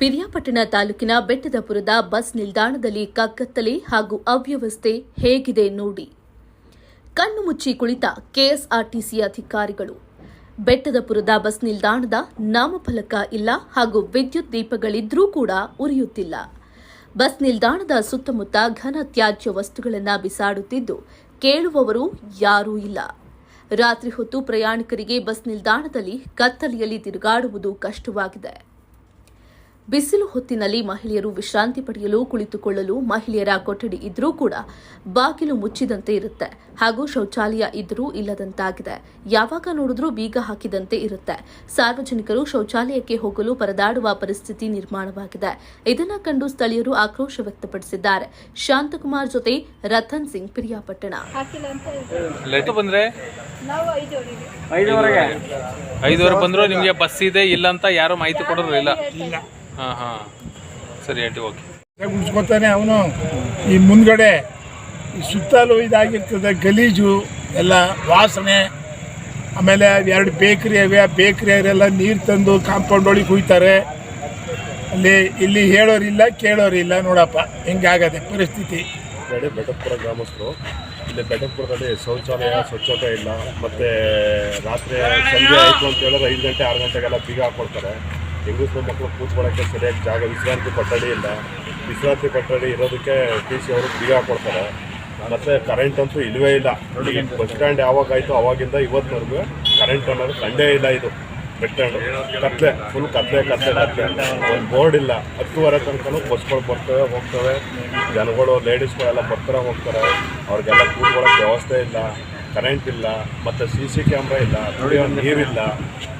ಪಿರಿಯಾಪಟ್ಟಣ ತಾಲೂಕಿನ ಬೆಟ್ಟದಪುರದ ಬಸ್ ನಿಲ್ದಾಣದಲ್ಲಿ ಕಗ್ಗತ್ತಲೆ ಹಾಗೂ ಅವ್ಯವಸ್ಥೆ ಹೇಗಿದೆ ನೋಡಿ. ಕಣ್ಣು ಮುಚ್ಚಿ ಕುಳಿತ ಕೆಎಸ್ಆರ್ಟಿಸಿ ಅಧಿಕಾರಿಗಳು. ಬೆಟ್ಟದಪುರದ ಬಸ್ ನಿಲ್ದಾಣದ ನಾಮಫಲಕ ಇಲ್ಲ ಹಾಗೂ ವಿದ್ಯುತ್ ದೀಪಗಳಿದ್ರೂ ಕೂಡ ಉರಿಯುತ್ತಿಲ್ಲ. ಬಸ್ ನಿಲ್ದಾಣದ ಸುತ್ತಮುತ್ತ ಘನ ತ್ಯಾಜ್ಯ ವಸ್ತುಗಳನ್ನು ಬಿಸಾಡುತ್ತಿದ್ದು ಕೇಳುವವರು ಯಾರೂ ಇಲ್ಲ. ರಾತ್ರಿ ಹೊತ್ತು ಪ್ರಯಾಣಿಕರಿಗೆ ಬಸ್ ನಿಲ್ದಾಣದಲ್ಲಿ ಕತ್ತಲೆಯಲ್ಲಿ ತಿರುಗಾಡುವುದು ಕಷ್ಟವಾಗಿದೆ. ಬಿಸಿಲು ಹೊತ್ತಿನಲ್ಲಿ ಮಹಿಳೆಯರು ವಿಶ್ರಾಂತಿ ಪಡೆಯಲು ಕುಳಿತುಕೊಳ್ಳಲು ಮಹಿಳೆಯರ ಕೊಠಡಿ ಇದ್ರೂ ಕೂಡ ಬಾಗಿಲು ಮುಚ್ಚಿದಂತೆ ಇರುತ್ತೆ. ಹಾಗೂ ಶೌಚಾಲಯ ಇದ್ರೂ ಇಲ್ಲದಂತಾಗಿದೆ. ಯಾವಾಗ ನೋಡಿದ್ರೂ ಬೀಗ ಹಾಕಿದಂತೆ ಇರುತ್ತೆ. ಸಾರ್ವಜನಿಕರು ಶೌಚಾಲಯಕ್ಕೆ ಹೋಗಲು ಪರದಾಡುವ ಪರಿಸ್ಥಿತಿ ನಿರ್ಮಾಣವಾಗಿದೆ. ಇದನ್ನ ಕಂಡು ಸ್ಥಳೀಯರು ಆಕ್ರೋಶ ವ್ಯಕ್ತಪಡಿಸಿದ್ದಾರೆ. ಶಾಂತಕುಮಾರ್ ಜೊತೆ ರತನ್ ಸಿಂಗ್ ಪ್ರಿಯಾಪಟ್ಟಣ. ಐದುವರೆ ಬಂದ್ರು ನಿಮಗೆ ಬಸ್ ಇದೆ ಇಲ್ಲ ಅಂತ ಯಾರು ಮಾಹಿತಿ ಕೊಡೋರು ಇಲ್ಲ. ಹಾ ಹಾ. ಸರಿ ಆಂಟಿ ಓಕೆ ಮುಗಿಸ್ಕೊತಾನೆ ಅವನು. ಈ ಮುಂದ್ಗಡೆ ಈ ಸುತ್ತಲೂ ಇದಾಗಿರ್ತದೆ ಗಲೀಜು ಎಲ್ಲ ವಾಸನೆ ಆಮೇಲೆ ಎರಡು ಬೇಕ್ರಿ ಅವೆ ಆ ಬೇಕ್ರಿಯವರೆಲ್ಲ ನೀರು ತಂದು ಕಾಂಪೌಂಡ್ ಒಳಗೆ ಕುಯ್ತಾರೆ. ಅಲ್ಲಿ ಇಲ್ಲಿ ಹೇಳೋರಿಲ್ಲ ಕೇಳೋರಿಲ್ಲ ನೋಡಪ್ಪ. ಹಿಂಗಾಗದೆ ಪರಿಸ್ಥಿತಿ. ಬೆಳೆ ಬೆಟ್ಟಪುರ ಗ್ರಾಮಸ್ಥರು ಇಲ್ಲಿ ಬೆಟ್ಟಪುರದಲ್ಲಿ ಶೌಚಾಲಯ ಸ್ವಚ್ಛತೆ ಇಲ್ಲ. ಮತ್ತು ರಾತ್ರಿ ಸಂಜೆ ಆಯಿತು ಅಂತ ಹೇಳಿದ್ರೆ ಐದು ಗಂಟೆ ಆರು ಗಂಟೆಗೆಲ್ಲ ಬೀಗ ಹಾಕ್ಕೊಳ್ತಾರೆ ಹೆಂಗಸರು ಮಕ್ಕಳು ಕೂತ್ಕೊಳ್ಳೋಕ್ಕೆ ಸರಿಯಾಗಿ ಜಾಗ, ವಿಶ್ರಾಂತಿ ಕೊಠಡಿ ಇಲ್ಲ. ವಿಶ್ರಾಂತಿ ಕೊಠಡಿ ಇರೋದಕ್ಕೆ ಟಿ ಸಿ ಅವರು ಬೀಗ ಹಾಕ್ಕೊಡ್ತಾರೆ ಮತ್ತು ಕರೆಂಟ್ ಅಂತೂ ಇಲ್ಲವೇ ಇಲ್ಲ. ನೋಡಿ ಬಸ್ ಸ್ಟ್ಯಾಂಡ್ ಯಾವಾಗ ಆಯಿತು ಅವಾಗಿಂದ ಇವತ್ತಿನವರೆಗೂ ಕರೆಂಟ್ ಅನ್ನೋದು ಕಂಡೇ ಇಲ್ಲ ಇದು. ಬಸ್ ಸ್ಟ್ಯಾಂಡು ಕತ್ಲೆ ಫುಲ್ ಕತ್ಲೆ ಕತ್ತೆ ಕತ್ಲೆ. ಒಂದು ಬೋರ್ಡ್ ಇಲ್ಲ. ಹತ್ತುವರೆ ತನಕನೂ ಬಸ್ಗಳು ಬರ್ತವೆ, ಹೋಗ್ತವೆ. ಜನಗಳು ಲೇಡೀಸ್ಗಳೆಲ್ಲ ಬರ್ತಾರೆ, ಹೋಗ್ತಾರೆ. ಅವ್ರಿಗೆಲ್ಲ ಕೂತ್ಕೊಳ್ಳೋಕೆ ವ್ಯವಸ್ಥೆ ಇಲ್ಲ. ಕರೆಂಟ್ ಇಲ್ಲ, ಮತ್ತು ಸಿ ಸಿ ಕ್ಯಾಮ್ರಾ ಇಲ್ಲ ನೀರಿಲ್ಲ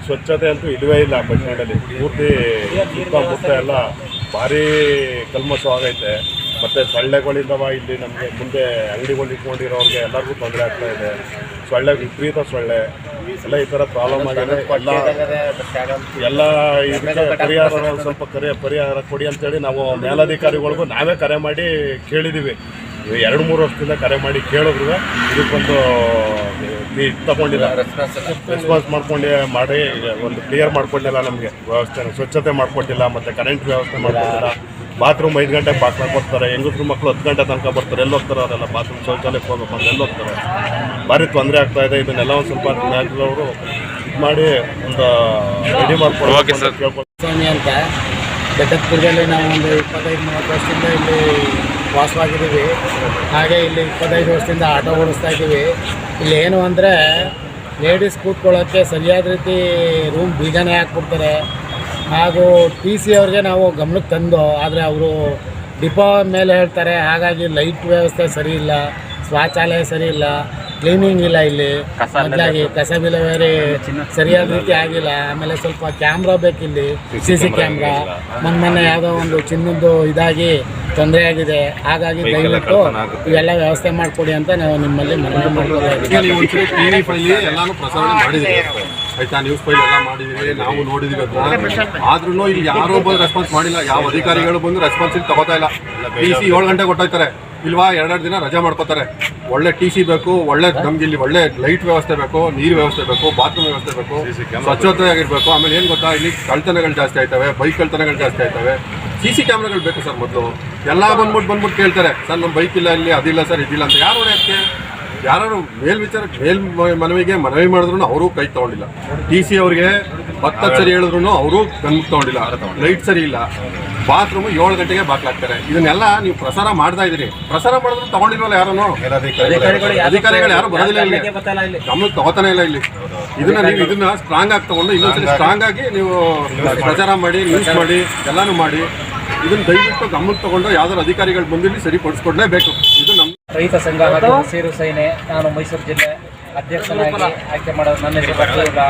ಸ್ವಚ್ಛತೆ ಅಂತೂ ಇಲ್ಲವೇ ಇಲ್ಲ ಬಸ್ ಪೂರ್ತಿ ಸುತ್ತಮುತ್ತ ಎಲ್ಲ ಭಾರಿ ಕಲ್ಮಶವಾಗೈತೆ ಮತ್ತು ಸೊಳ್ಳೆಗಳಿಂದವ ಇಲ್ಲಿ ನಮಗೆ ಮುಂದೆ ಅಂಗಡಿಗಳು ಇಟ್ಕೊಂಡಿರೋರಿಗೆ ಎಲ್ಲರಿಗೂ ತೊಂದರೆ ಆಗ್ತಾ ಇದೆ. ಸೊಳ್ಳೆ, ವಿಪರೀತ ಸೊಳ್ಳೆ. ಎಲ್ಲ ಈ ಥರ ಪ್ರಾಬ್ಲಮ್ ಆಗಿದೆ. ಎಲ್ಲ ಎಲ್ಲ ಇದಕ್ಕೆ ಪರಿಹಾರ ಸ್ವಲ್ಪ ಕರೆ ಪರಿಹಾರ ಕೊಡಿ ಅಂತೇಳಿ ನಾವು ಮೇಲಾಧಿಕಾರಿಗಳಿಗೂ ನಾವೇ ಕರೆ ಮಾಡಿ ಕೇಳಿದ್ದೀವಿ ಎರಡು ಮೂರು ವರ್ಷದಿಂದ ಕರೆ ಮಾಡಿ ಕೇಳಿದ್ರು ಇದಕ್ಕೊಂದು ಇದು ತಗೊಂಡಿಲ್ಲ. ರೆಸ್ಪಾನ್ಸ್ ಮಾಡ್ಕೊಂಡು ಮಾಡಿ ಒಂದು ಕ್ಲಿಯರ್ ಮಾಡ್ಕೊಂಡಿಲ್ಲ ನಮಗೆ. ವ್ಯವಸ್ಥೆ ಸ್ವಚ್ಛತೆ ಮಾಡ್ಕೊಂಡಿಲ್ಲ ಮತ್ತು ಕರೆಂಟ್ ವ್ಯವಸ್ಥೆ ಮಾಡ್ಕೊಟ್ಟಿಲ್ಲ ಬಾತ್ರೂಮ್ ಐದು ಗಂಟೆಗೆ ಬಾಕ್ ಬರ್ತಾರೆ ಹೆಂಗಸ್ರು ಮಕ್ಕಳು ಹತ್ತು ಗಂಟೆ ತನಕ ಬರ್ತಾರೆ. ಎಲ್ಲಿ ಹೋಗ್ತಾರೆ ಅವರೆಲ್ಲ ಬಾತ್ರೂಮ್ ಶೌಚಾಲಯಕ್ಕೆ ಹೋಗ್ಬೇಕು ಅಂತ ಎಲ್ಲಿ ಹೋಗ್ತಾರೆ. ಭಾರಿ ತೊಂದರೆ ಆಗ್ತಾ ಇದೆ. ಇದನ್ನೆಲ್ಲ ಒಂದು ಸ್ವಲ್ಪ ಅವರು ಇದು ಮಾಡಿ ಒಂದು ರೆಡಿ ಮಾಡ್ಕೊಂಡು ಕೇಳ್ಕೊಂಡು. ಸ್ವಾಮಿ ಅಂತ. ಬೆಟ್ಟದಪುರದಲ್ಲಿ ನಾವು ಒಂದು ಇಪ್ಪತ್ತೈದು ಮೂವತ್ತು ವರ್ಷದಿಂದ ಇಲ್ಲಿ ವಾಸವಾಗಿದ್ದೀವಿ. ಹಾಗೆ ಇಲ್ಲಿ ಇಪ್ಪತ್ತೈದು ವರ್ಷದಿಂದ ಆಟೋ ಓಡಿಸ್ತಾ ಇದ್ದೀವಿ. ಇಲ್ಲಿ ಏನು ಅಂದರೆ ಲೇಡೀಸ್ ಕೂತ್ಕೊಳ್ಳೋಕ್ಕೆ ಸರಿಯಾದ ರೀತಿ ರೂಮ್ ಬೀಗನೇ ಹಾಕ್ಬಿಡ್ತಾರೆ. ಹಾಗೂ ಟಿ ಸಿ ಅವ್ರಿಗೆ ನಾವು ಗಮನಕ್ಕೆ ತಂದು, ಆದರೆ ಅವರು ಡಿಪೋ ಮೇಲೆ ಹೇಳ್ತಾರೆ, ಹಾಗಾಗಿ ಲೈಟ್ ವ್ಯವಸ್ಥೆ ಸರಿ ಇಲ್ಲ, ಶೌಚಾಲಯ ಸರಿ ಇಲ್ಲ. ಕ್ಲೀನಿಂಗ್ ಇಲ್ಲ ಇಲ್ಲಿ. ಮೊದಲಾಗಿ ಕಸ ವಿಲೇವಾರಿ ಸರಿಯಾದ ರೀತಿ ಆಗಿಲ್ಲ. ಆಮೇಲೆ ಸ್ವಲ್ಪ ಕ್ಯಾಮ್ರಾ ಬೇಕಿಲ್ಲಿ ಸಿ ಸಿ ಕ್ಯಾಮ್ರಾ ಮೊನ್ನೆ ಮೊನ್ನೆ ಯಾವುದೋ ಒಂದು ಚಿನ್ನದ್ದು ಇದಾಗಿ ತೊಂದರೆ ಆಗಿದೆ. ಹಾಗಾಗಿ ದಯವಿಟ್ಟು ಇವೆಲ್ಲ ವ್ಯವಸ್ಥೆ ಮಾಡಿಕೊಡಿ ಅಂತ ನಾವು ನಿಮ್ಮಲ್ಲಿ ಮನವಿ ಮಾಡಿದೀವಿ ಆಯ್ತಾ ನ್ಯೂಸ್ ಫೈಲ್ ಎಲ್ಲ ಮಾಡಿದೀವಿ ನಾವು ನೋಡಿದೀವಿ ಅದನ್ನ ಆದ್ರೂ ಇಲ್ಲಿ ಯಾರೋ ಬಂದು ರೆಸ್ಪಾನ್ಸ್ ಮಾಡಿಲ್ಲ. ಯಾವ ಅಧಿಕಾರಿಗಳು ಬಂದು ರೆಸ್ಪಾನ್ಸ್ ಇಲ್ಲಿ ತಗೋತಾ ಇಲ್ಲ. ಟಿ ಸಿ ಏಳು ಗಂಟೆ ಕೊಟ್ಟೋಯ್ತಾರೆ ಇಲ್ವಾ ಎರಡೆರಡು ದಿನ ರಜಾ ಮಾಡ್ಕೋತಾರೆ. ಒಳ್ಳೆ ಟಿ ಸಿ ಬೇಕು ಒಳ್ಳೆ ನಮ್ಗೆ ಇಲ್ಲಿ ಒಳ್ಳೆ ಲೈಟ್ ವ್ಯವಸ್ಥೆ ಬೇಕು ನೀರು ವ್ಯವಸ್ಥೆ ಬೇಕು ಬಾತ್ರೂಮ್ ವ್ಯವಸ್ಥೆ ಬೇಕು ಸ್ವಚ್ಛತೆ ಆಗಿರ್ಬೇಕು ಆಮೇಲೆ ಏನು ಗೊತ್ತಾ? ಇಲ್ಲಿ ಕಳ್ತನಗಳು ಜಾಸ್ತಿ ಆಯ್ತವೆ ಬೈಕ್ ಕಳ್ತನಗಳು ಜಾಸ್ತಿ ಆಯ್ತವೆ. ಸಿ ಸಿ ಕ್ಯಾಮ್ರಾಗಳು ಬೇಕು ಸರ್ ಮೊದಲು. ಎಲ್ಲ ಬಂದ್ಬಿಟ್ಟು ಬಂದ್ಬಿಟ್ಟು ಕೇಳ್ತಾರೆ ಸರ್ ನಮ್ಮ ಬೈಕ್ ಇಲ್ಲ ಇಲ್ಲಿ ಅದಿಲ್ಲ ಸರ್ ಇದಿಲ್ಲ ಅಂತ. ಯಾರು ಅದಕ್ಕೆ? ಯಾರು ಮೇಲ್ವಿಚಾರಕ್ಕೆ ಮೇಲ್ ಮನವಿಗೆ ಮನವಿ ಮಾಡಿದ್ರು ಅವರು ಕೈ ತಗೊಂಡಿಲ್ಲ. ಟಿ ಸಿ ಅವರಿಗೆ ಹತ್ತು ಸರಿ ಹೇಳಿದ್ರು ಅವರು ಗನ್ ತಗೊಂಡಿಲ್ಲ. ಲೈಟ್ ಸರಿ ಇಲ್ಲ. ಬಾತ್ರೂಮ್ ಏಳು ಗಂಟೆಗೆ ಬಾಕ್ಲಾಗ್ತಾರೆ ಇದನ್ನೆಲ್ಲ ನೀವು ಪ್ರಸಾರ ಮಾಡ್ತಾ ಇದೀರಿ ಪ್ರಸಾರ ಮಾಡಿದ್ರು ತಗೊಂಡಿಲ್ವಲ್ಲ ಯಾರನ್ನು? ಅಧಿಕಾರಿಗಳು ಯಾರು ಬರೋದಿಲ್ಲ ಇಲ್ಲಿ? ಗಮನಕ್ಕೆ ತಗೋತಾನೆ ಇಲ್ಲ ಇಲ್ಲಿ. ಇದನ್ನ ನೀವು ಇದನ್ನ ಸ್ಟ್ರಾಂಗ್ ಆಗಿ ತಗೊಂಡು ಇನ್ನೊಂದ್ಸರಿ ಸ್ಟ್ರಾಂಗ್ ಆಗಿ ನೀವು ಪ್ರಚಾರ ಮಾಡಿ ನ್ಯೂಸ್ ಮಾಡಿ ಎಲ್ಲಾನು ಮಾಡಿ. ಇದನ್ನ ದಯವಿಟ್ಟು ಗಮನಕ್ಕೆ ತಗೊಂಡು ಯಾವ್ದಾದ್ರು ಅಧಿಕಾರಿಗಳು ಬಂದಿಲ್ಲಿ ಸರಿಪಡಿಸ್ಕೊಡ್ಲೇಬೇಕು. ಇದು ರೈತ ಸಂಘ ಹಾಗೂ ಹಸಿರು ಸೇನೆ ನಾನು ಮೈಸೂರು ಜಿಲ್ಲೆ ಅಧ್ಯಕ್ಷನಾಗಿ ಆಯ್ಕೆ ಮಾಡೋದು ನನ್ನ ಬರ್ತಿಲ್ಲ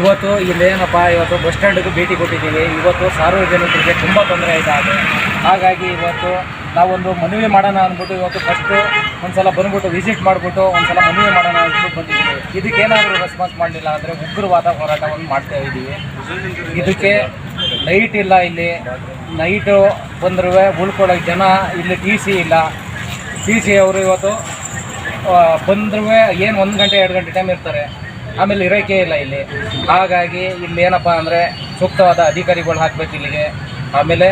ಇವತ್ತು ಇಲ್ಲೇನಪ್ಪ ಇವತ್ತು ಬಸ್ ಸ್ಟ್ಯಾಂಡ್ಗೂ ಭೇಟಿ ಕೊಟ್ಟಿದ್ದೀವಿ. ಇವತ್ತು ಸಾರ್ವಜನಿಕರಿಗೆ ತುಂಬ ತೊಂದರೆ ಆಯ್ತಾ ಹಾಗಾಗಿ ಇವತ್ತು ನಾವೊಂದು ಮನವಿ ಮಾಡೋಣ ಅಂದ್ಬಿಟ್ಟು ಇವತ್ತು ಫಸ್ಟು ಒಂದ್ಸಲ ಬಂದ್ಬಿಟ್ಟು ವಿಸಿಟ್ ಮಾಡಿಬಿಟ್ಟು ಒಂದ್ಸಲ ಮನವಿ ಮಾಡೋಣ ಅಂದ್ಬಿಟ್ಟು ಬಂದಿದ್ದೀವಿ. ಇದಕ್ಕೇನಾದರೂ ರೆಸ್ಪಾನ್ಸ್ ಮಾಡಲಿಲ್ಲ ಅಂದರೆ ಉಗ್ರವಾದ ಹೋರಾಟವನ್ನು ಮಾಡ್ತಾ ಇದ್ದೀವಿ. ಇದಕ್ಕೆ ಲೈಟ್ ಇಲ್ಲ ಇಲ್ಲಿ. ನೈಟು ಬಂದರೂ ಉಳ್ಕೊಳ್ಳೋಕೆ ಜನ ಇಲ್ಲಿ ಟಿ ಇಲ್ಲ. ಟಿ ಸಿ ಅವರು ಇವತ್ತು ಬಂದ್ರೂ ಏನು ಒಂದು ಗಂಟೆ, ಎರಡು ಗಂಟೆ ಟೈಮ್ ಇರ್ತಾರೆ. ಆಮೇಲೆ ಇರೋಕೆ ಇಲ್ಲ ಇಲ್ಲಿ. ಹಾಗಾಗಿ ಇಲ್ಲಿ ಏನಪ್ಪ ಅಂದರೆ ಸೂಕ್ತವಾದ ಅಧಿಕಾರಿಗಳು ಹಾಕ್ಬೇಕು ಇಲ್ಲಿಗೆ. ಆಮೇಲೆ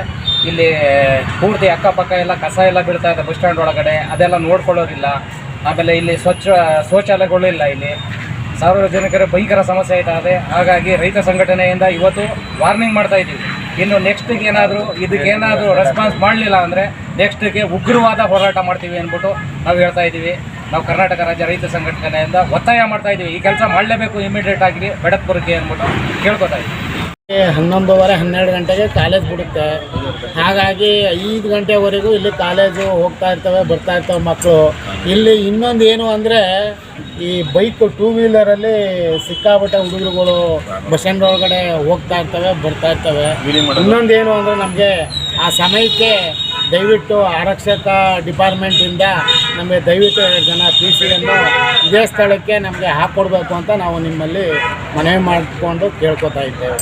ಇಲ್ಲಿ ಪೂರ್ತಿ ಅಕ್ಕಪಕ್ಕ ಎಲ್ಲ ಕಸ ಎಲ್ಲ ಬೀಳ್ತಾ ಇದೆ ಬಸ್ ಸ್ಟ್ಯಾಂಡ್ ಒಳಗಡೆ. ಅದೆಲ್ಲ ನೋಡ್ಕೊಳ್ಳೋರಿಲ್ಲ. ಆಮೇಲೆ ಇಲ್ಲಿ ಸ್ವಚ್ಛ, ಶೌಚಾಲಯಗಳು ಇಲ್ಲ ಇಲ್ಲಿ. ಸಾರ್ವಜನಿಕರ ಭಯಂಕರ ಸಮಸ್ಯೆ ಆಯ್ತಾ ಹಾಗಾಗಿ ರೈತ ಸಂಘಟನೆಯಿಂದ ಇವತ್ತು ವಾರ್ನಿಂಗ್ ಮಾಡ್ತಾ ಇದ್ದೀವಿ. ಇನ್ನು ನೆಕ್ಸ್ಟ್ಗೆ ಏನಾದರೂ ಇದಕ್ಕೇನಾದರೂ ರೆಸ್ಪಾನ್ಸ್ ಮಾಡಲಿಲ್ಲ ಅಂದರೆ ನೆಕ್ಸ್ಟ್ಗೆ ಉಗ್ರವಾದ ಹೋರಾಟ ಮಾಡ್ತೀವಿ ಅಂದ್ಬಿಟ್ಟು ನಾವು ಹೇಳ್ತಾ ಇದ್ದೀವಿ. ನಾವು ಕರ್ನಾಟಕ ರಾಜ್ಯ ರೈತ ಸಂಘಟನೆಯಿಂದ ಒತ್ತಾಯ ಮಾಡ್ತಾ ಇದ್ದೀವಿ. ಈ ಕೆಲಸ ಮಾಡಲೇಬೇಕು ಇಮಿಡಿಯೇಟ್ ಆಗಿ ಬೆಡತ್ಪುರಕ್ಕೆ ಅಂದ್ಬಿಟ್ಟು ಕೇಳ್ಕೊತಾ ಇದ್ದೀವಿ. ಹನ್ನೊಂದುವರೆ, ಹನ್ನೆರಡು ಗಂಟೆಗೆ ಕಾಲೇಜ್ ಬಿಡುತ್ತೆ. ಹಾಗಾಗಿ ಐದು ಗಂಟೆವರೆಗೂ ಇಲ್ಲಿ ಕಾಲೇಜು ಹೋಗ್ತಾ ಇರ್ತವೆ, ಬರ್ತಾ ಇರ್ತವೆ ಮಕ್ಕಳು. ಇಲ್ಲಿ ಇನ್ನೊಂದು ಏನು ಅಂದರೆ, ಈ ಬೈಕ್ ಟೂ ವೀಲರಲ್ಲಿ ಸಿಕ್ಕಾಪಟ್ಟೆ ಹುಡುಗರುಗಳು ಬಸ್ ಸ್ಟ್ಯಾಂಡ್ ಒಳಗಡೆ ಹೋಗ್ತಾ ಇರ್ತವೆ, ಬರ್ತಾ ಇರ್ತವೆ. ಇನ್ನೊಂದು ಏನು ಅಂದರೆ ನಮಗೆ ಆ ಸಮಯಕ್ಕೆ ದಯವಿಟ್ಟು ಆರಕ್ಷಕ ಡಿಪಾರ್ಟ್ಮೆಂಟಿಂದ ನಮಗೆ ದಯವಿಟ್ಟು ಎರಡು ಜನ ಪಿ ಸಿಯನ್ನು ಇದೇ ಸ್ಥಳಕ್ಕೆ ನಮಗೆ ಹಾಕ್ಕೊಡ್ಬೇಕು ಅಂತ ನಾವು ನಿಮ್ಮಲ್ಲಿ ಮನವಿ ಮಾಡಿಕೊಂಡು ಕೇಳ್ಕೊತಾ ಇದ್ದೇವೆ.